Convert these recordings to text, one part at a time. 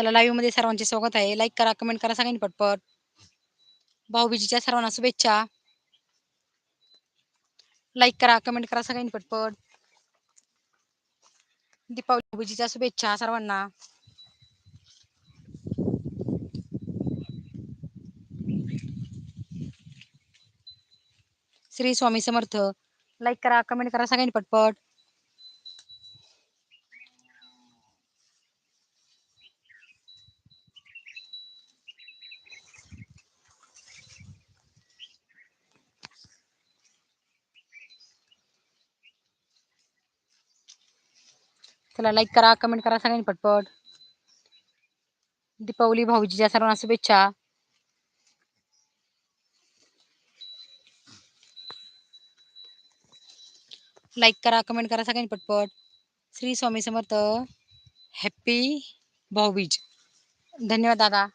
चला लाईव्हमध्ये सर्वांचे स्वागत आहे. लाईक करा कमेंट करा सगळ्यांनी पटपट. भाऊबीजीच्या सर्वांना शुभेच्छा. लाईक करा कमेंट करा सगळ्यांनी पटपट. दीपावली भाऊबीजीच्या शुभेच्छा सर्वांना. श्री स्वामी समर्थ. लाईक करा कमेंट करा सगळ्यांनी पटपट. चला लाईक करा कमेंट करा सगळ्यांनी पटपट. दीपावली भाऊजीच्या सर्वांना शुभेच्छा. लाईक करा कमेंट करा सगळ्यांनी पटपट. श्री स्वामी समर्थ हॅप्पी भाऊबीज. धन्यवाद दादा.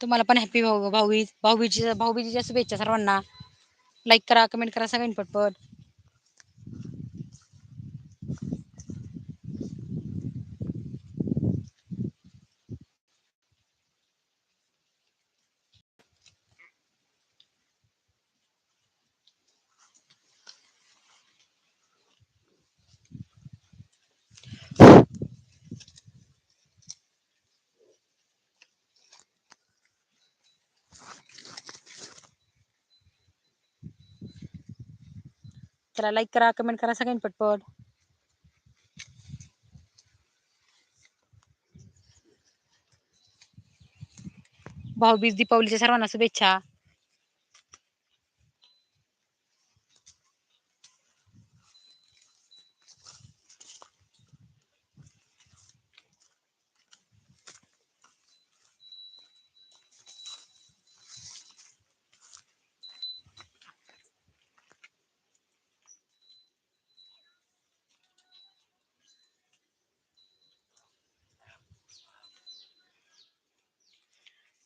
तुम्हाला पण हॅप्पी भाऊ भाऊबीज भाऊबीजीच्या भाऊबीजीच्या शुभेच्छा सर्वांना. लाईक करा कमेंट करा सगळ्यांनी पटपट. चला लाईक करा कमेंट करा सगळ्यांनी पटपट. भाऊबीज दीपावलीच्या सर्वांना शुभेच्छा.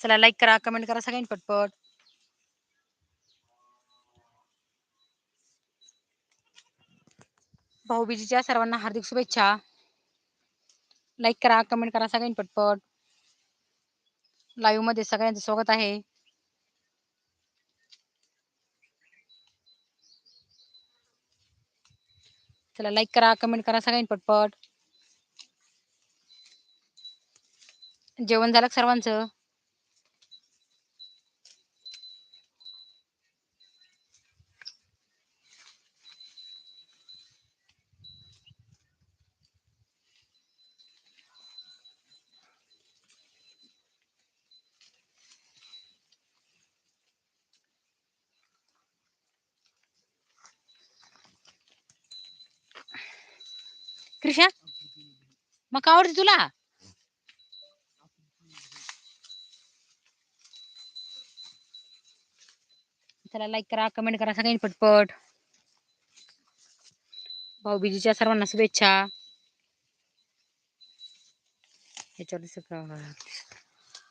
चला लाईक करा कमेंट करा सगळ्यांनी पटपट. भाऊबीजीच्या सर्वांना हार्दिक शुभेच्छा. लाईक करा कमेंट करा सगळ्यांनी पटपट. लाईव्हमध्ये सगळ्यांचं स्वागत आहे. चला लाईक करा कमेंट करा सगळ्यांनी पटपट. जेवण झालं सर्वांचं? मग का आवडते तुला? त्याला लाईक करा कमेंट करा सगळ्यांनी पटपट. भाऊबीजीच्या सर्वांना शुभेच्छा.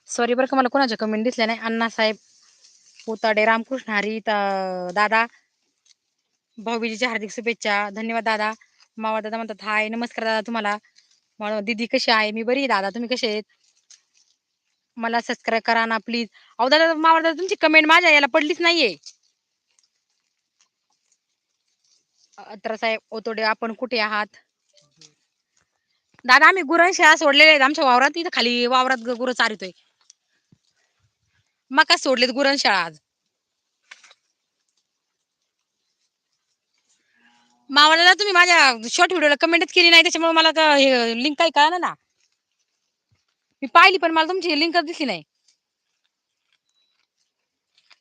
सॉरी बरं का मला कोणाच्या कमेंट दिसल्या नाही. अण्णासाहेब पोताडे रामकृष्ण हरी दादा. भाऊबीजीच्या हार्दिक शुभेच्छा. धन्यवाद दादा. मावा दादा म्हणतात हाय नमस्कार दादा तुम्हाला. म्हणून दीदी कशी आहे? मी बरी आहे दादा. तुम्ही कसे आहेत? मला सबस्क्राईब करा ना प्लीज अहो दादा मावळ दादा तुमची कमेंट माझ्या याला पडलीच नाहीये. अत्र साहेब ओतोडे आपण कुठे आहात? दादा आम्ही गुरण सोडलेले आहेत. आमच्या वावरात इथं खाली वावरात गुरं चारितोय मका सोडलेत गुरांशाळा आज? मावळाला तुम्ही माझ्या शॉर्ट व्हिडिओला कमेंटच केली नाही त्याच्यामुळे मला का हे लिंक काही कळलं ना. मी पाहिली पण मला तुमची लिंकच दिसली नाही.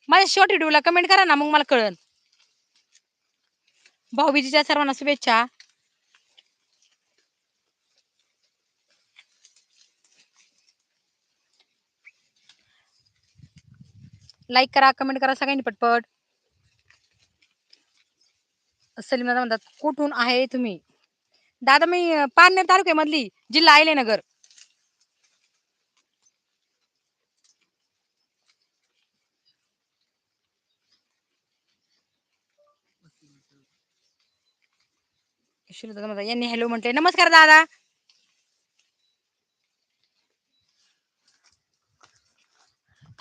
माझ्या शॉर्ट व्हिडिओला कमेंट करा ना मग मला कळन भाऊबीजीच्या सर्वांना शुभेच्छा. लाईक करा कमेंट करा सगळ्यांनी पटपट. सलीम दादा म्हणतात कुठून आहे तुम्ही? दादा मी पारनेर पारनेर तालुक्यामधली जिल्हा आयलेनगर शिलू दादा म्हणतात यांनी हॅलो म्हटले नमस्कार दादा.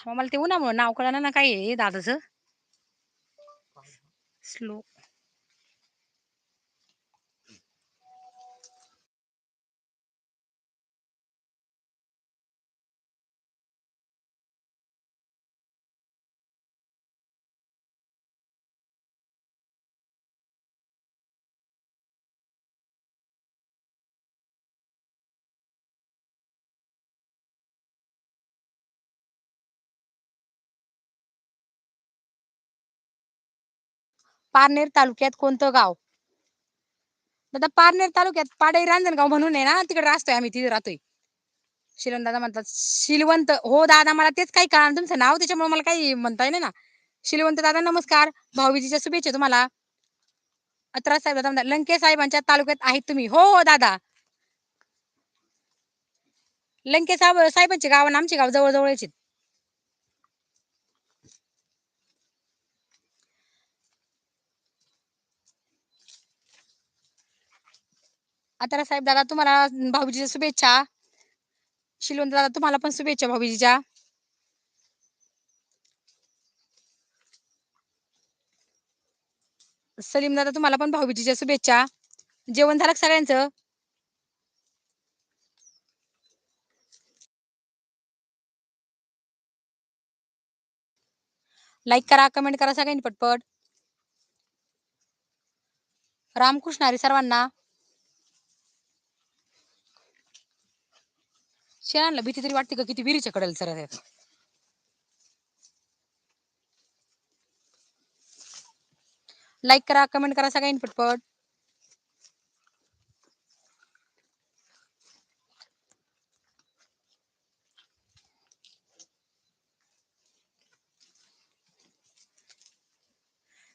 मला ते उन्हामुळे नाव कळणार ना काय दादाच दादाचं. स्लो. पारनेर तालुक्यात कोणतं गाव? दादा पारनेर तालुक्यात पाडई रांजणगाव म्हणून आहे ना तिकडे राहतोय आम्ही तिथे राहतोय. शिलवंत दादा म्हणतात शिलवंत. हो दादा मला तेच काही कारण तुमचं नाव त्याच्यामुळे मला काही म्हणताय नाही ना. शिलवंत दादा नमस्कार. भाऊबीजीच्या शुभेच्छा तुम्हाला. अत्रा साहेब दादा म्हणतात लंके साहेबांच्या तालुक्यात आहेत तुम्ही. हो हो दादा. लंके साहेब साहेबांचे गाव आणि आमचे गाव जवळ जवळचे आता साहेब दादा तुम्हाला भाऊबीजीच्या शुभेच्छा. शिलवंत दादा तुम्हाला पण शुभेच्छा भाऊजीच्या. सलीम दादा तुम्हाला पण भाऊबीजीच्या शुभेच्छा. जेवण झालं का सगळ्यांचं? लाईक करा कमेंट करा सगळ्यांनी पटपट. रामकृष्ण हरी सर्वांना. शेळांना भीती तरी वाटते का किती विहिरीच्या कडेला सर आहेत? लाईक करा कमेंट करा सगळ्यांनी पटपट.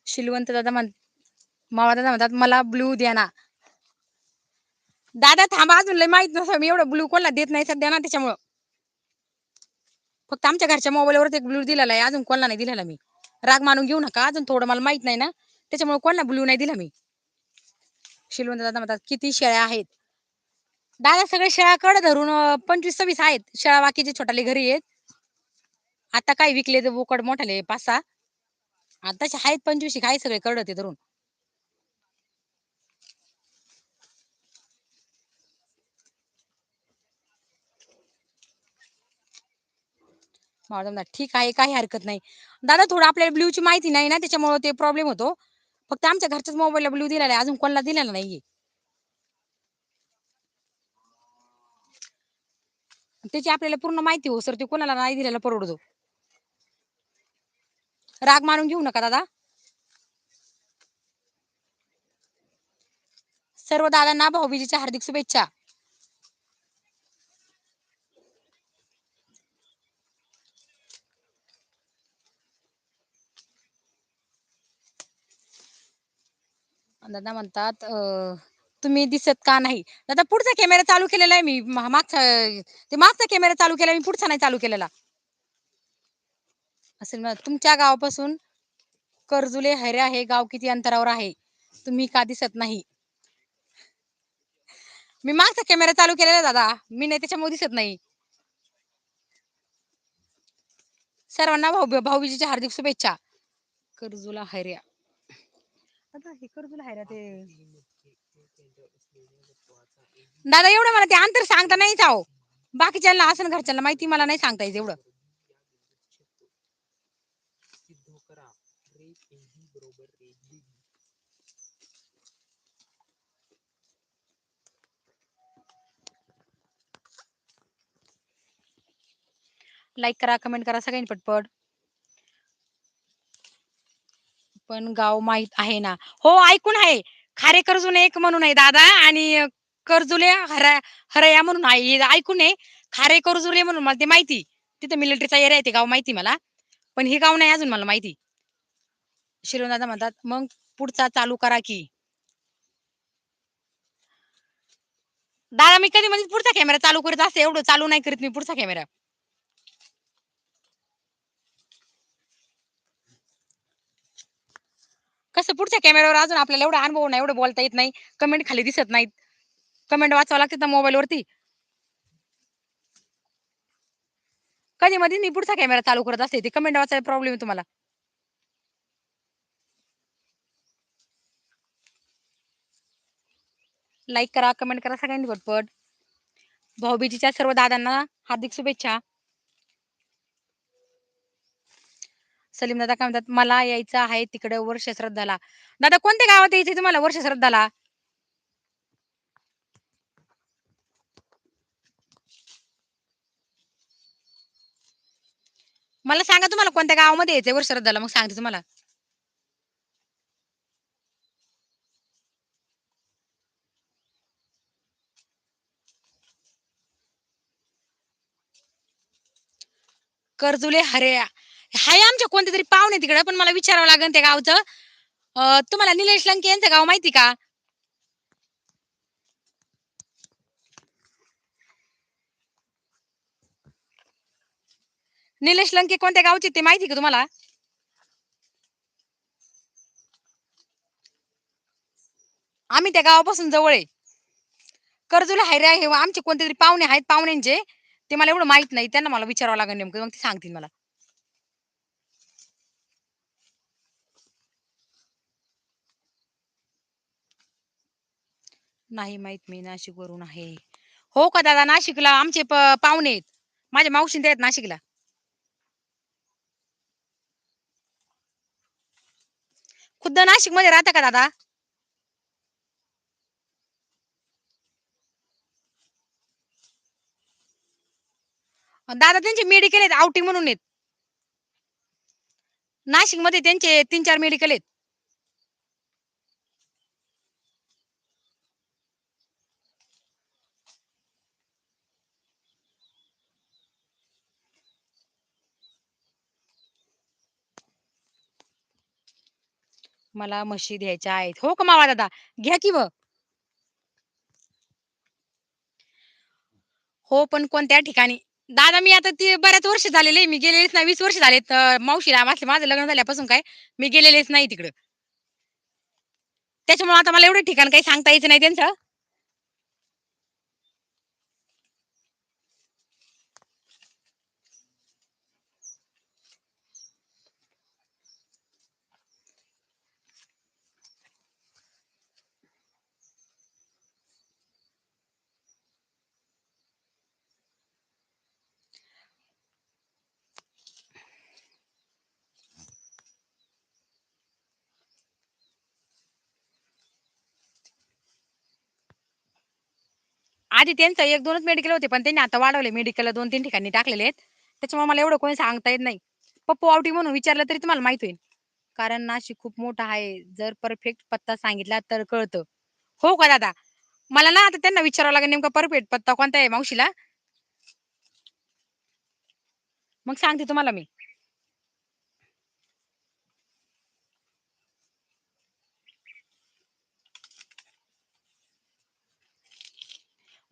शिलवंत दादा म्हण मावा दादा म्हणतात मला ब्लू द्या ना. दादा थांबा अजून लय माहीत नसतं. मी एवढं ब्लू कोणला देत नाही सध्या ना त्याच्यामुळं. फक्त आमच्या घरच्या मोबाईलवर एक ब्लू दिलेला आहे. अजून कोणला नाही दिलेला मी. राग मानून घेऊ नका. अजून थोडं मला माहीत नाही ना. त्याच्यामुळे कोणला ब्लू नाही दिला मी. शिलवंत दादा म्हणतात किती शेळ्या आहेत? दादा सगळे शेळ्याकडे धरून पंचवीस सव्वीस आहेत. शेळा बाकीचे छोटाले घरी आहेत. आता काय विकले ते बोकड मोठाले पाच सहा? आताचे आहेत पंचवीस काय सगळे कडत ते धरून. मावळा ठीक आहे काही हरकत नाही. दादा थोडं आपल्याला ब्ल्यूची माहिती नाही ना त्याच्यामुळे ते प्रॉब्लेम होतो. फक्त आमच्या घरच्याच मोबाईलला ब्ल्यू दिलेला आहे. अजून कोणाला दिलेला नाहीये. त्याची आपल्याला पूर्ण माहिती हो सर ते कोणाला नाही दिलेला परवडतो. राग मारून घेऊ नका दादा. सर्व दादांना भाऊबीजीच्या हार्दिक शुभेच्छा. दादा म्हणतात तुम्ही दिसत का नाही? दादा पुढचा कॅमेरा चालू केलेला आहे मी. मागचा ते मागचा कॅमेरा चालू केला मी पुढचा नाही चालू केलेला. असेल ना तुमच्या गावापासून कर्जुले हैऱ्या हे गाव किती अंतरावर आहे तुम्ही का दिसत नाही? मी मागचा कॅमेरा चालू केलेला दादा. मी नाही त्याच्यामुळे दिसत नाही. सर्वांना भाऊ भाऊबीजीच्या हार्दिक शुभेच्छा. कर्जुला हैऱ्या आता हे कर्जुला हैऱ्या ते. दादा एवढं मला ते अंतर सांगता नाहीच आहो बाकीच्यांना असं घरच्यांना माहिती मला नाही सांगता येत एवढं. लाईक करा. कमेंट करा सगळ्यांनी पटपट. पण गाव माहीत आहे ना. हो ऐकून आहे. खारे कर्जुले एक म्हणून आहे दादा आणि कर्जुले हरा हरया म्हणून आहे. हे ऐकून आहे खारे कर्जुले म्हणून मला ते माहिती. तिथे मिलिटरीचा एरिया आहे ते गाव माहिती मला. पण हे गाव नाही अजून मला माहिती. शिरोन दादा म्हणतात मग पुढचा चालू करा की. दादा मी कधी म्हणजे पुढचा कॅमेरा चालू करत असते. एवढं चालू नाही करीत मी पुढचा कॅमेरा कसं पुढच्या कॅमेऱ्यावर अजून आपल्याला एवढा अनुभव नाही एवढं बोलता येत नाही. कमेंट खाली दिसत नाहीत. कमेंट वाचावं लागते ना मोबाईलवरती कधी मध्ये मी पुढचा कॅमेरा चालू करत असते ते कमेंट वाचायला प्रॉब्लेम तुम्हाला. लाईक करा कमेंट करा सगळ्यांनी पटपट. भाऊबीजीच्या सर्व दादांना हार्दिक शुभेच्छा. सलीम दादा काय म्हणतात मला यायचं आहे तिकडे वर्ष श्रद्धाला दादा कोणत्या गावात यायचे तुम्हाला वर्ष श्रद्धाला मला सांगा तुम्हाला कोणत्या गावामध्ये यायचंय वर्ष श्रद्धाला मग सांगते तुम्हाला. कर्जुले हरे हाय आमच्या कोणते तरी पाहुणे तिकडे पण मला विचारावं लागेल त्या गावचं. तुम्हाला निलेश लंके यांचं गाव माहिती का? निलेश लंके कोणत्या गावचे ते माहिती का तुम्हाला? आम्ही त्या गावापासून जवळ आहे. कर्जुला हायरे हे आमचे कोणते तरी पाहुणे आहेत पाहुण्यांचे. ते मला एवढं माहीत नाही. त्यांना मला विचारावं लागेल नेमकं. मग ते सांगतील मला. नाही माहीत मी नाशिक वरून आहे. हो का दादा? नाशिकला आमचे प- पाहुणे आहेत. माझ्या मावशींते आहेत नाशिकला. खुद्द नाशिकमध्ये राहता का दादा? दादा त्यांचे मेडिकल आहेत आउटिंग म्हणून आहेत. नाशिकमध्ये त्यांचे तीन चार मेडिकल आहेत. मला म्हशी द्यायच्या आहेत. हो का मावा दादा? घ्या की व हो पण कोणत्या ठिकाणी? दादा मी आता ते बऱ्याच वर्ष झालेले मी गेलेलेच नाही. वीस वर्ष झालेत. मावशीला माझं माझं लग्न झाल्यापासून काय मी गेलेलेच नाही तिकडं. त्याच्यामुळे आता मला एवढं ठिकाण काही सांगता यायचं नाही त्यांचं. आधी त्यांचं एक दोनच मेडिकल होते पण त्यांनी आता वाढवले. मेडिकल दोन तीन ठिकाणी टाकलेले आहेत. त्याच्यामुळे मला एवढं कोणी सांगता येत नाही. पप्पू आवटी म्हणून विचारलं तरी तुम्हाला माहीत होईल. कारण नाशिक खूप मोठा आहे. जर परफेक्ट पत्ता सांगितला तर कळतं. हो का दादा? मला ना आता त्यांना विचारावं लागेल नेमका परफेक्ट पत्ता कोणता आहे मावशीला? मग सांगते तुम्हाला मी.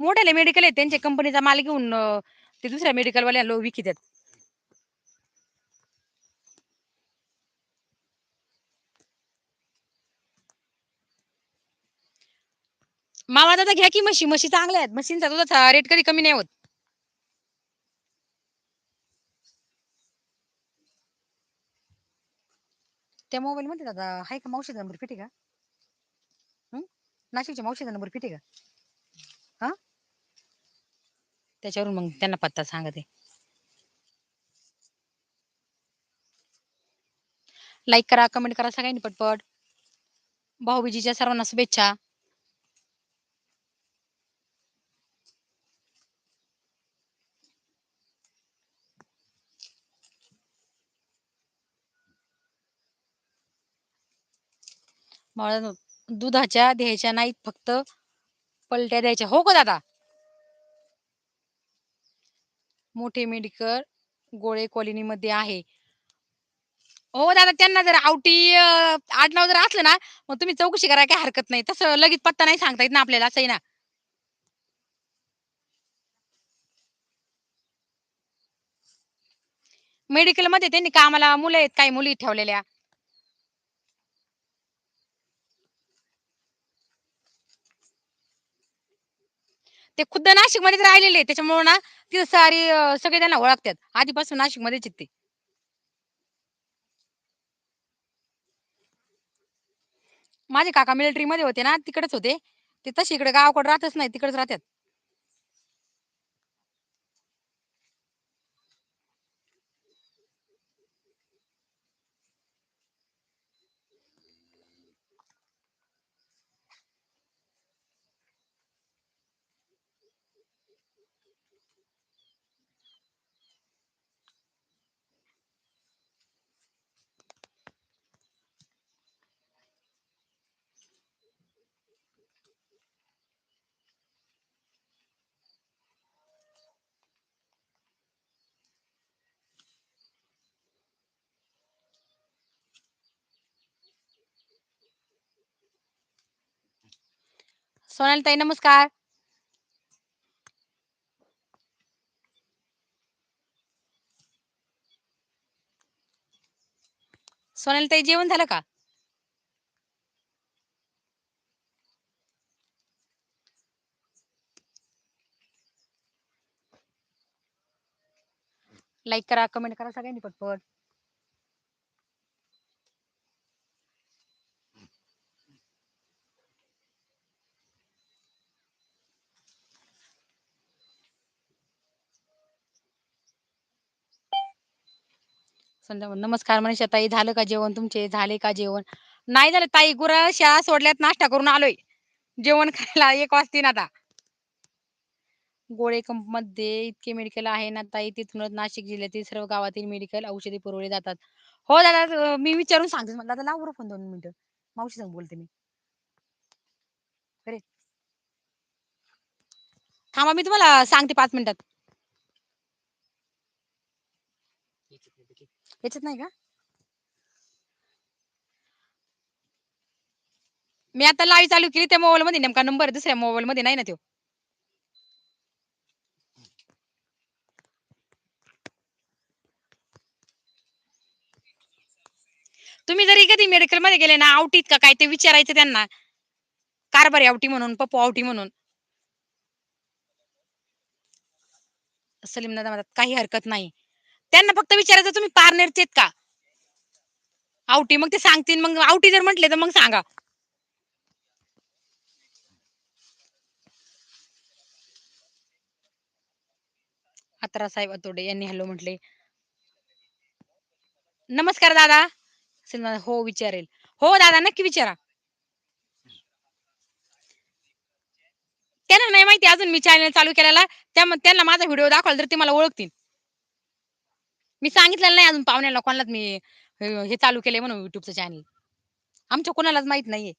मोठ्याले मेडिकल आहेत. त्यांच्या कंपनीचा माल घेऊन ते दुसऱ्या मेडिकल वाल्या लो विकितात मामा दादा घ्या की म्हशी. म्हशी चांगल्या आहेत. म्हशींचा दुधाचा रेट कधी कमी नाही होत. त्या मोबाईल मध्ये दादा आहे का? मावशीचा नंबर फिट का? नाशिकच्या मावशीचा नंबर फिट का? हा? त्याच्यावरून मग त्यांना पत्ता सांगते. लाईक करा कमेंट करा सगळ्यांनी पटपट. भाऊबीजीच्या सर्वांना शुभेच्छा. दुधाच्या द्यायच्या नाहीत फक्त पलट्या द्यायच्या. हो का दादा. मोठे मेडिकल गोळे कॉलनी मध्ये आहे. हो दादा त्यांना जर आवटी आडनाव जर असलं ना मग तुम्ही चौकशी करा काही हरकत नाही. तसं लगेच पत्ता नाही सांगता येत ना आपल्याला असं आहे ना? मेडिकलमध्ये त्यांनी कामाला मुलं आहेत काही मुली ठेवलेल्या. ते खुद्द नाशिकमध्ये राहिलेले त्याच्यामुळे ना तिथं सारी सगळे त्यांना ओळखतात. आधीपासून नाशिक मध्येच ते. माझे काका मिलिटरी मध्ये होते ना तिकडेच होते. ते तसे इकडे गावाकडे राहतच नाही तिकडेच राहतात. सोनाली ताई नमस्कार. सोनाली ताई झालं का? लाईक करा कमेंट करा सगळ्यांनी पटपट. नमस्कार मनीषा ताई झालं का जेवण तुमचे? झाले का जेवण? नाही झालं ताई गुरा शाळा सोडल्यात नाश्ता करून आलोय. जेवण खायला एक वाजतीन आता. गोळे कंपमध्ये इतके मेडिकल आहे ना ताई तिथूनच नाशिक जिल्ह्यातील सर्व गावातील मेडिकल औषधी पुरवले जातात. हो दादा मी विचारून सांगते मला दादा लाव फोन दोन मिनिटं. मावशी सांग बोलते मी. अरे थांबा मी तुम्हाला सांगते पाच मिनिटात. याच्यात नाही का? मी आता लाईव्ह चालू केली त्या मोबाईल मध्ये नेमका नंबर दुसऱ्या मोबाईल मध्ये नाही ना तो तुम्ही जरी कधी मेडिकलमध्ये गेले ना आवटीत का काय ते विचारायचं त्यांना. कारभारी आवटी म्हणून पप्पू आवटी म्हणून. सलीम दादा म्हणतात काही हरकत नाही. त्यांना फक्त विचारायचं तुम्ही पारनेरचे आहेत का? आवटी मग ते सांगतील. मग आवटी जर म्हटले तर मग सांगा. अत्रा साहेब अतोडे यांनी हॅलो म्हटले. नमस्कार दादा. हो विचारेल. हो दादा नक्की विचारा. त्यांना नाही माहिती अजून मी चॅनल चालू केलेला. त्यांना माझा व्हिडिओ दाखवला तर ते मला ओळखतील. मी सांगितलेलं नाही अजून पाहुण्याला कोणालाच मी अं, हे चालू केलंय म्हणून युट्यूबचं चॅनल आमच्या कोणालाच माहीत नाहीये.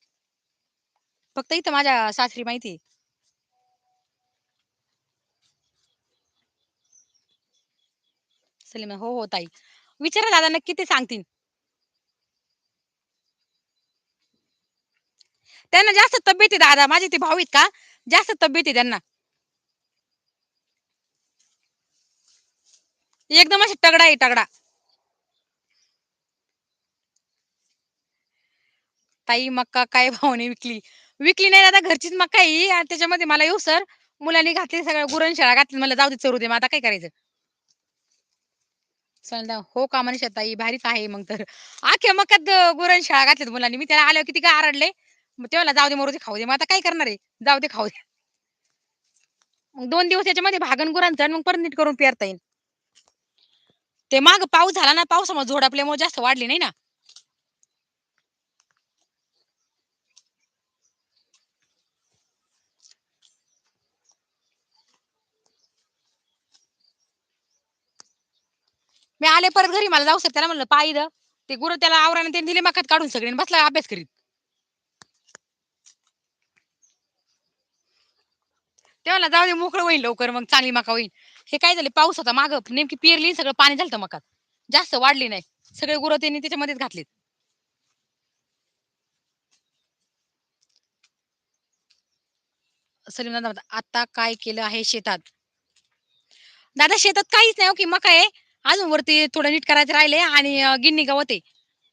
फक्त इथं माझ्या सासरी माहिती आहे. सलीम हो हो ताई. विचारा दादा नक्की ते सांगतील. त्यांना जास्त तब्येत आहे दादा. माझे ते भाऊ आहेत का? जास्त तब्येत आहे त्यांना. एकदम अशी तगडा आहे तगडा ताई मक्का काय भावने विकली? विकली नाही दादा घरचीच मक्का आहे आणि त्याच्यामध्ये मला येऊ सर. मुलांनी घातली सगळ्या गुरणशाळा घातली. मला जाऊ दे चरू दे. मग आता काय करायचं? सुनीलदा, हो का मनीषा ताई? भारीच आहे मग तर. आख्या मक्यात गुरण शाळा घातल्यात मुलांनी. मी त्याला आल्यावर किती काय आरडले. मग तेव्हा जाऊ दे मरू दे खाऊ दे. मग आता काय करणार आहे? जाऊ दे खाऊ दे. मग दोन दिवस याच्यामध्ये भागन गुरांचं मग परत नीट करून पेरता येईल ते माग पाऊस झाला ना पावसामुळे झोड आपल्यामुळे जास्त वाढली नाही ना. मी आले परत घरी मला जाऊ त्याला म्हणलं पायी द ते गुरु त्याला आवराने त्यांनी दिले मकात काढून सगळे बसला अभ्यास करीत. तेव्हा जाऊ दे मोकळं होईल लवकर मग चांगली मका होईल हे काय झाले पाऊस होता माग नेमकी पेरली सगळं पाणी झालं मकात. जास्त वाढली नाही. सगळे गुरं त्यांनी त्याच्यामध्येच घातलेत. सलीम दादा आता काय केलं आहे शेतात? दादा शेतात काहीच नाही हो, की मका आहे. अजून वरती थोडं नीट करायचं राहिले आणि गिन्नी गवत आहे.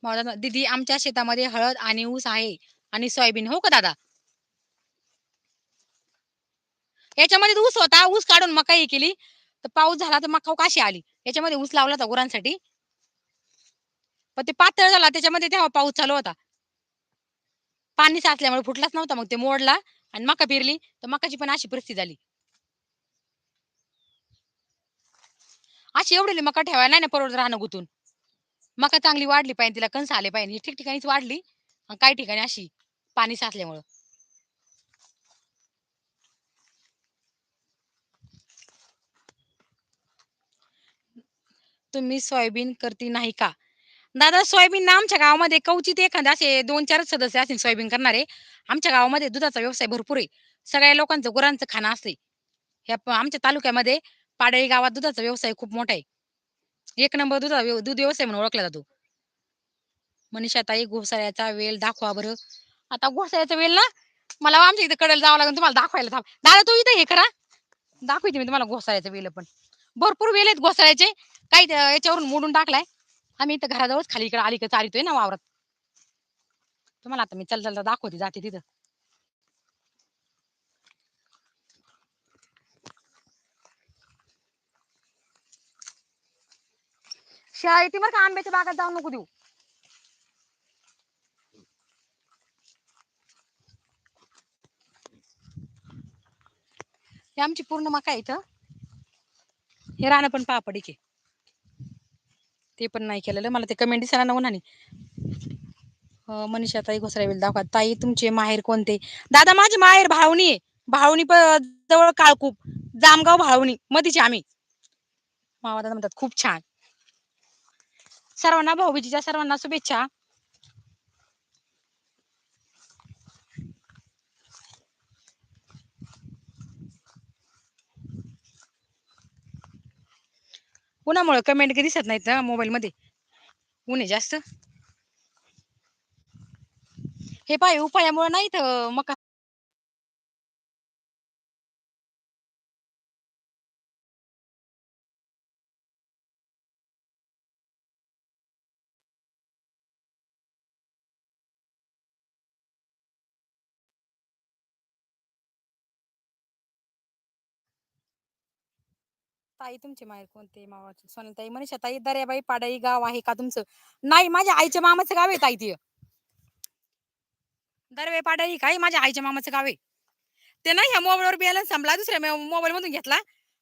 दादा, दीदी आमच्या शेतामध्ये हळद आणि ऊस आहे आणि सोयाबीन हो का दादा? याच्यामध्ये ऊस होता. ऊस काढून मका हे केली. तर पाऊस झाला तर मका काशी आली? याच्यामध्ये ऊस लावला होता गुरांसाठी. पण ते पातळ झाला. त्याच्यामध्ये तेव्हा पाऊस चालू होता. पाणी साचल्यामुळे फुटलाच नव्हता. मग ते मोडला आणि मका पेरली. तर मकाची पण अशी परिस्थिती झाली. अशी एवढी मका ठेवायला नाही ना परवडत राहणं गुतून. मका चांगली वाढली पाहिजे. तिला कंस आले पाहिजे. ही ठिकठिकाणीच वाढली. आणि काही ठिकाणी अशी पाणी साचल्यामुळं. तुम्ही सोयाबीन करती नाही का? दादा सोयाबीन ना आमच्या गावामध्ये कवचित एखादा असे दोन चार सदस्य असतील सोयाबीन करणारे आमच्या गावामध्ये दुधाचा व्यवसाय भरपूर आहे. सगळ्या लोकांचं गुरांचं खाणं असते ह्या प- आमच्या तालुक्यामध्ये पाडळी गावात दुधाचा व्यवसाय खूप मोठा आहे. एक नंबर दुधा व्यव- दूध व्यवसाय म्हणून ओळखला जातो. मनीषा ताई घोसाळ्याचा वेल दाखवा बरं. आता घोसाळ्याचा वेल ना मला आमच्या इथे कडेला जावं लागेल तुम्हाला दाखवायला थांब. दादा तू इथे हे करा. दाखवते मी तुम्हाला घोसाळ्याचा वेल पण. भरपूर वेल आहेत घोसाळ्याचे. काही त्या- याच्यावरून मोडून टाकलाय. आम्ही इथं घराजवळच खाली इकडे आली चालितोय ना वावरात. तुम्हाला आता मी चल चल दाखवते जाते तिथं. शाळा येते बरं का आंब्याच्या बागात जाऊ नको देऊ. हे आमची पूर्ण मका आहे इथं. हे राहणं पण पापड इके ते पण नाही केलेलं. मला ते कमेंट दिसायला नव्हतं आणि मनीषा ताई घोसरा दाखवा. ताई तुमचे माहेर कोणते? दादा माझे माहेर भावणी आहे. भावणी जवळ काळकूप. जामगाव भावणी मधीचे आम्ही. मावा दादा म्हणतात खूप छान. सर्वांना भाऊबीजीच्या सर्वांना शुभेच्छा. उन्हामुळे कमेंट काही दिसत नाहीत ना मोबाईलमध्ये ऊन आहे जास्त? हे पाय उपायामुळे नाहीत मका. ताई तुमचे माहेर कोणते? मावाचे सोनताई मनीषा ताई दर्याबाई पाडाई गाव आहे का तुमचं? नाही माझ्या आईच्या मामाचं गाव आहे ताई ते. दर्याबाई पाडाई काय? माझ्या आईच्या मामाचं गाव आहे. ते नाही ह्या मोबाईलवर बॅलन्स संपला दुसऱ्या मोबाईल मधून घेतला.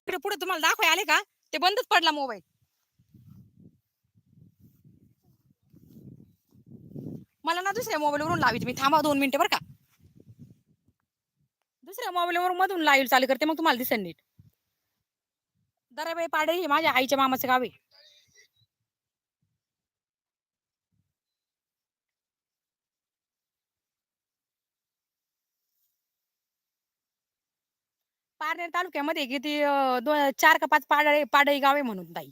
इकडे पुढे तुम्हाला दाखवाय आले का? ते बंदच पडला मोबाईल मला ना दुसऱ्या मोबाईल वरून लावी मी थांबा दोन मिनिटं बरं का. दुसऱ्या मोबाईल वरून मधून लाईव्ह चालू करते मग तुम्हाला दिसेल नीट. दराबाई पाडाई हे माझ्या आईच्या मामाचं गाव आहे. पारनेर तालुक्यामध्ये किती दोन चार का पाच पाडळे पाडळी गावे म्हणून ताई.